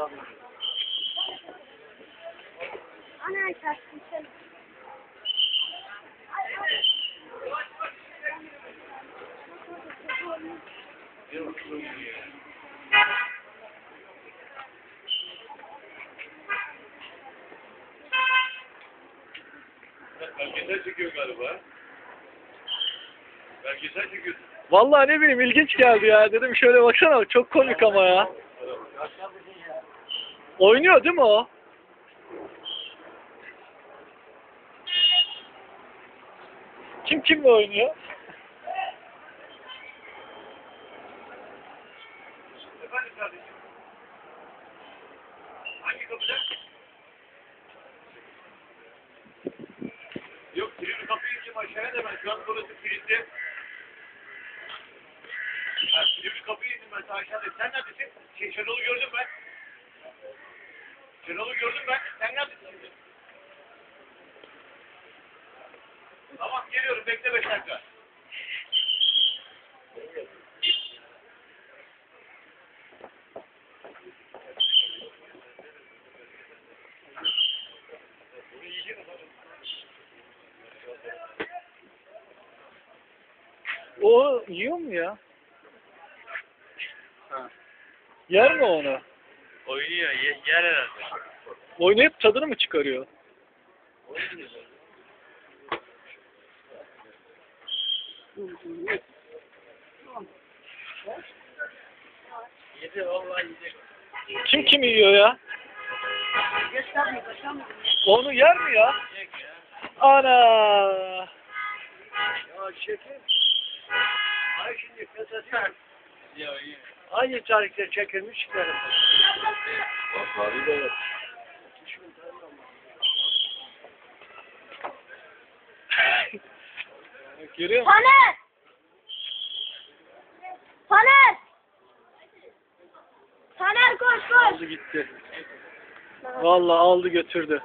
Ana çarptın. Belgesel çekiyor galiba. Belgesel çekiyorsun. Vallahi ne bileyim ilginç geldi ya. Dedim şöyle baksana çok komik ama ya. Oynuyor değil mi o? Kim kimle oynuyor? Yok kilitli kapıyı indim aşağıya da ben şu an burası kilitli. Ha, kilitli kapıyı indim ben aşağıda. Sen neredesin? Şey, Şenol'u gördüm ben. Şenol'u gördüm ben. Sen neredesin? Tamam geliyorum bekle beş dakika. O yiyor mu ya? Yer mi onu? Oynuyor, ye, yer herhalde. Oynayıp tadını mı çıkarıyor? Yedi vallahi yedi. Kim kim yiyor ya? Onu yer mi ya? Yiyecek ya. Ana! Ya şefim. Ay şimdi fesatı Ya iyi. hangi tarihte çekilmiş derim. Abi de var. Görüyor musun? Taner! Taner! Taner koş koş. Aldı gitti. Vallahi aldı götürdü.